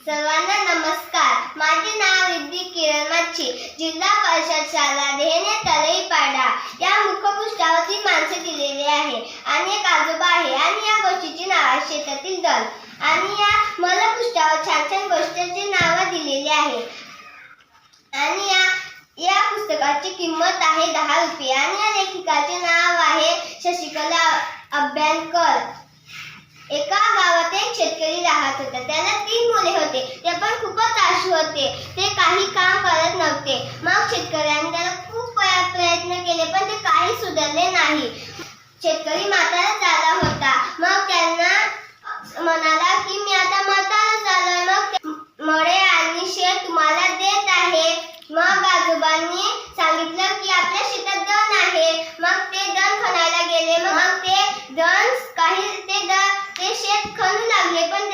सर्वांना नमस्कार. माझे नाव रिद्धी किरण मच्छी. जिल्हा परिषद शाळा देहने तलईपाडा या मुखपृष्ठावरती माणसे दिलेली आहे. आणि एक आजोबा आहे आणि या गोष्टीचे नाव आहे शेतातील दल. आणि या मलपृष्ठावर छान छान गोष्टींची नावं दिलेली आहे. आणि या या पुस्तकाची किंमत आहे दहा रुपये. आणि या लेखिकाचे नाव आहे शशिकला अभ्यंकर. एका गावात एक शेतकरी राहत होता. त्या पण खूपच आशू होते. ते काही काम करत नव्हते. मग शेतकऱ्यांनी त्याला खूप प्रयत्न केले पण ते काही सुधारले नाही. शेतकरी म्हातारा झाला होता. मग त्यांना म्हणाला की मी आता म्हातारा झालोय. मग मळे आणि शेत तुम्हाला देत आहे. मग आजोबांनी सांगितलं की आपल्या शेतात दण आहे. मग ते दण खणायला गेले. मग ते दण काही ते ते शेत खणू लागले पण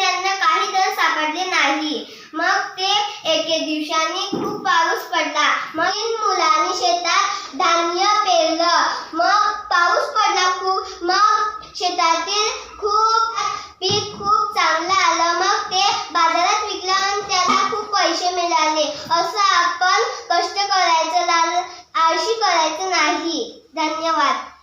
दिवसांनी खूप पाऊस पडला. मग मुलांनी शेतात धान्य पेरलं. मग पाऊस पडला खूप. मग शेतातील खूप पीक खूप चांगलं आलं. मग ते बाजारात विकलं आणि त्याला खूप पैसे मिळाले. असं आपण कष्ट करायचं आळशी करायचं नाही. धन्यवाद.